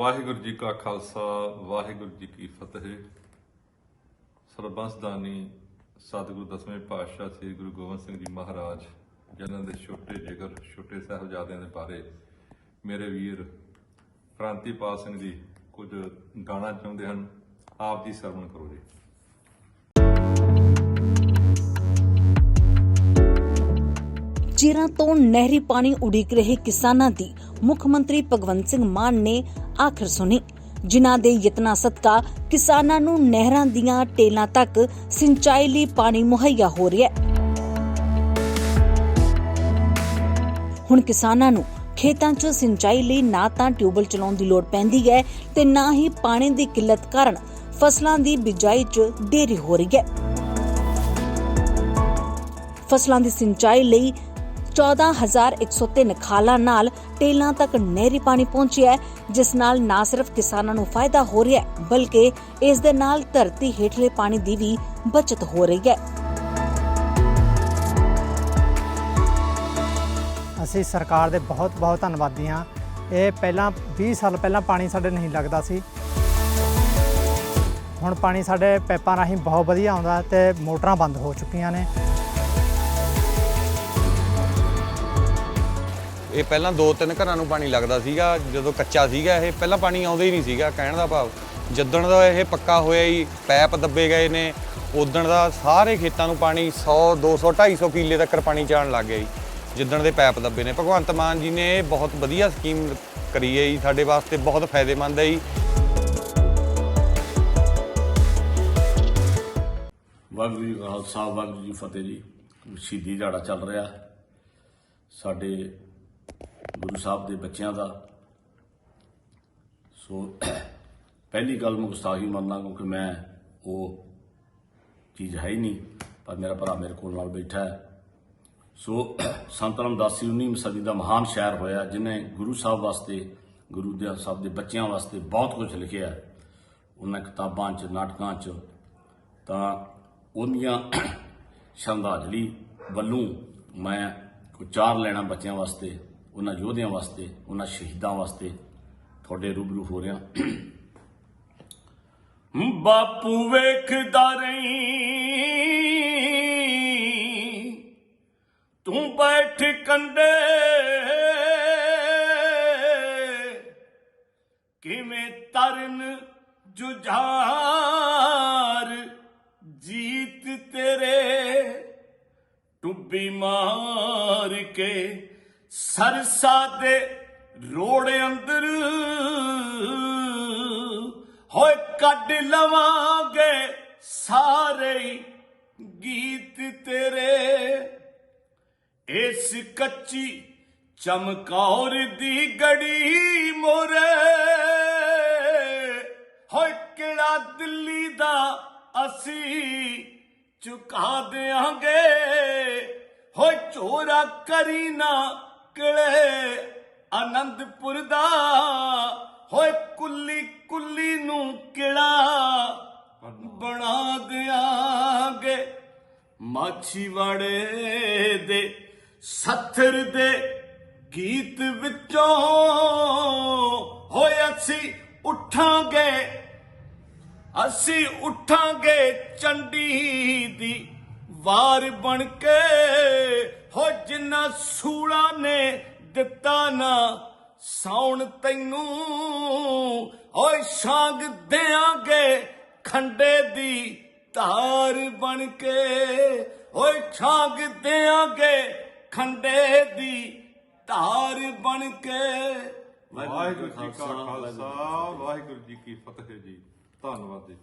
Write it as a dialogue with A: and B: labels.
A: ਵਾਹਿਗੁਰੂ ਜੀ ਕਾ ਖਾਲਸਾ, ਵਾਹਿਗੁਰੂ ਜੀ ਕੀ ਫਤਿਹ। ਸਰਬੰਸਦਾਨੀ ਸਤਿਗੁਰੂ ਦਸਵੇਂ ਪਾਤਸ਼ਾਹ ਸ੍ਰੀ ਗੁਰੂ ਗੋਬਿੰਦ ਸਿੰਘ ਜੀ ਮਹਾਰਾਜ, ਜਿਨ੍ਹਾਂ ਦੇ ਛੋਟੇ ਜਿਗਰ, ਛੋਟੇ ਸਾਹਿਬਜ਼ਾਦਿਆਂ ਦੇ ਬਾਰੇ ਮੇਰੇ ਵੀਰ ਕ੍ਰਾਂਤੀਪਾਲ ਸਿੰਘ ਜੀ ਕੁਝ ਗਾਣਾ ਚਾਹੁੰਦੇ ਹਨ, ਆਪ ਜੀ ਸਰਵਣ ਕਰੋ ਜੀ।
B: ਚਿਰਾਂ ਤੋਂ ਨਹਿਰੀ ਪਾਣੀ ਉਡੀਕ ਰਹੇ ਕਿਸਾਨਾਂ ਦੀ ਮੁੱਖ ਮੰਤਰੀ ਭਗਵੰਤ ਸਿੰਘ ਮਾਨ ਨੇ ਆਖਰ ਸੁਣੀ। ਜਿਨ੍ਹਾਂ ਦੇ ਯਤਨਾਂ ਸਦਕਾ ਕਿਸਾਨਾਂ ਨੂੰ ਨਹਿਰਾਂ ਦੀਆਂ ਟੇਲਾਂ ਤੱਕ ਸਿੰਚਾਈ ਲਈ ਪਾਣੀ ਮੁਹੱਈਆ ਹੋ ਰਿਹਾ ਹੈ। ਹੁਣ ਕਿਸਾਨਾਂ ਨੂੰ ਖੇਤਾਂ 'ਚ ਸਿੰਚਾਈ ਲਈ ਨਾ ਤਾਂ ਟਿਊਬਲ ਚਲਾਉਣ ਦੀ ਲੋੜ ਪੈਂਦੀ ਹੈ ਤੇ ਨਾ ਹੀ ਪਾਣੀ ਦੀ ਕਿੱਲਤ ਕਾਰਨ ਫਸਲਾਂ ਦੀ ਬਿਜਾਈ 'ਚ ਦੇਰੀ ਹੋ ਰਹੀ ਹੈ। ਫਸਲਾਂ ਦੀ ਸਿੰਚਾਈ ਲਈ 14103 ਖਾਲਾਂ ਨਾਲ ਟੇਲਾਂ ਤੱਕ ਨਹਿਰੀ ਪਾਣੀ ਪਹੁੰਚਿਆ ਜਿਸ ਨਾਲ ਨਾ ਸਿਰਫ ਕਿਸਾਨਾਂ ਨੂੰ ਫਾਇਦਾ ਹੋ ਰਿਹਾ ਹੈ, ਬਲਕਿ ਇਸ ਦੇ ਨਾਲ ਧਰਤੀ ਹੇਠਲੇ ਪਾਣੀ ਦੀ ਵੀ ਬਚਤ ਹੋ ਰਹੀ ਹੈ।
C: ਅਸੀਂ ਸਰਕਾਰ ਦੇ ਬਹੁਤ ਬਹੁਤ ਧੰਨਵਾਦੀ ਹਾਂ। ਇਹ ਪਹਿਲਾਂ 20 ਸਾਲ ਪਹਿਲਾਂ ਪਾਣੀ ਸਾਡੇ ਨਹੀਂ ਲੱਗਦਾ ਸੀ। ਹੁਣ ਪਾਣੀ ਸਾਡੇ ਪੈਪਾਂ ਰਾਹੀਂ ਬਹੁਤ ਵਧੀਆ ਆਉਂਦਾ ਤੇ ਮੋਟਰਾਂ ਬੰਦ ਹੋ ਚੁੱਕੀਆਂ ਨੇ।
D: ਇਹ ਪਹਿਲਾਂ ਦੋ ਤਿੰਨ ਘਰਾਂ ਨੂੰ ਪਾਣੀ ਲੱਗਦਾ ਸੀਗਾ, ਜਦੋਂ ਕੱਚਾ ਸੀਗਾ ਇਹ, ਪਹਿਲਾਂ ਪਾਣੀ ਆਉਂਦਾ ਹੀ ਨਹੀਂ ਸੀਗਾ ਕਹਿਣ ਦਾ ਭਾਵ। ਜਿੱਦਣ ਦਾ ਇਹ ਪੱਕਾ ਹੋਇਆ ਹੀ ਪੈਪ ਦੱਬੇ ਗਏ ਨੇ, ਉਦਣ ਦਾ ਸਾਰੇ ਖੇਤਾਂ ਨੂੰ ਪਾਣੀ 100 200 250 ਕਿੱਲੇ ਤੱਕ ਪਾਣੀ ਜਾਣ ਲੱਗ ਗਿਆ ਜੀ, ਜਿੱਦਣ ਦੇ ਪੈਪ ਦੱਬੇ ਨੇ। ਭਗਵੰਤ ਮਾਨ ਜੀ ਨੇ ਇਹ ਬਹੁਤ ਵਧੀਆ ਸਕੀਮ ਕਰੀ ਹੈ ਜੀ, ਸਾਡੇ ਵਾਸਤੇ ਬਹੁਤ ਫਾਇਦੇਮੰਦ ਹੈ ਜੀ।
E: ਵਾਹਿਗੁਰੂ ਜੀ ਖਾਲਸਾ, ਵਾਹਿਗੁਰੂ ਜੀ ਫਤਿਹ ਜੀ। ਸ਼ਹੀਦੀ ਦਿਹਾੜਾ ਚੱਲ ਰਿਹਾ। ਸਾਡੇ ਗੁਰੂ ਸਾਹਿਬ ਦੇ ਬੱਚਿਆਂ ਦਾ। ਸੋ ਪਹਿਲੀ ਗੱਲ ਮੈਂ ਗੁਸਤਾਖੀ ਮੰਨਦਾ ਕਿਉਂਕਿ ਮੈਂ ਉਹ ਚੀਜ਼ ਹੈ ਹੀ ਨਹੀਂ, ਪਰ ਮੇਰਾ ਭਰਾ ਮੇਰੇ ਕੋਲ ਨਾਲ ਬੈਠਾ ਹੈ। ਸੋ ਸੰਤ ਰਾਮਦਾਸ ਜੀ 19ਵੀਂ ਸਦੀ ਦਾ ਮਹਾਨ ਸ਼ਾਇਰ ਹੋਇਆ, ਜਿਨੇ ਗੁਰੂ ਸਾਹਿਬ ਵਾਸਤੇ, ਗੁਰੂ ਦੇ ਸਾਹਿਬ ਦੇ ਬੱਚਿਆਂ ਵਾਸਤੇ ਬਹੁਤ ਕੁਝ ਲਿਖਿਆ ਉਹਨਾਂ ਕਿਤਾਬਾਂ 'ਚ, ਨਾਟਕਾਂ 'ਚ, ਤਾਂ ਉਹਦੀਆਂ ਸ਼ਰਧਾਂਜਲੀ ਵੱਲੋਂ ਮੈਂ ਉਚਾਰ ਲੈਣਾ ਬੱਚਿਆਂ ਵਾਸਤੇ ਉਹਨਾਂ ਯੋਧਿਆਂ ਵਾਸਤੇ, ਉਹਨਾਂ ਸ਼ਹੀਦਾਂ ਵਾਸਤੇ ਤੁਹਾਡੇ ਰੂਬਰੂ ਹੋ ਰਿਹਾ। ਬਾਪੂ ਵੇਖਦਾ ਰਹੀਂ, ਤੂੰ ਬੈਠ ਕੰਡੇ, ਕਿਵੇਂ ਤਰਨ ਜੁਝਾਰ ਜੀਤ ਤੇਰੇ, ਟੁੱਬੀ ਮਾਰ ਕੇ ਸਰਸਾ ਦੇ ਰੋੜ ਅੰਦਰ ਹੋਏ ਕੱਢ ਲਵਾਂਗੇ ਸਾਰੇ ਗੀਤ ਤੇਰੇ। ਇਸ ਕੱਚੀ ਚਮਕੌਰ ਦੀ ਗੜੀ ਮੋਰੇ ਹੋਏ ਕਿਹੜਾ ਦਿੱਲੀ ਦਾ ਅਸੀਂ ਚੁਕਾ ਦੇਾਂਗੇ ਹੋਏ ਚੋਰਾ ਕਰੀ ਨਾ ਕਿਲੇ ਆਨੰਦਪੁਰ ਦਾ, ਹੋਏ ਕੁੱਲੀ ਕੁੱਲੀ ਨੂੰ ਕਿਹੜਾ ਬਣਾ ਦਿਆਂਗੇ। ਮਾਛੀਵਾੜੇ ਦੇ ਸੱਥਰ ਦੇ ਗੀਤ ਵਿੱਚੋਂ ਹੋਏ ਅਸੀਂ ਉਠਾਂਗੇ। ਅਸੀਂ ਉੱਠਾਂਗੇ ਚੰਡੀ ਦੀ ਵਾਰ ਬਣ ਕੇ ਹੋ ਜਿੰਨਾ ਸੂਲਾ ਨੇ ਦਿੱਤਾ ਨਾ, ਸੌਣ ਤੈਨੂੰ। ਓਏ ਸਾਂਗ ਦੇਾਂਗੇ ਖੰਡੇ ਦੀ ਧਾਰ ਬਣ ਕੇ। ਓਏ ਛਾਂਗ ਦੇਾਂਗੇ ਖੰਡੇ ਦੀ ਧਾਰ ਬਣ ਕੇ।
A: ਵਾਹਿਗੁਰੂ ਜੀ ਕਾ ਖਾਲਸਾ, ਵਾਹਿਗੁਰੂ ਜੀ ਕੀ ਫਤਿਹ ਜੀ। ਧੰਨਵਾਦ ਜੀ।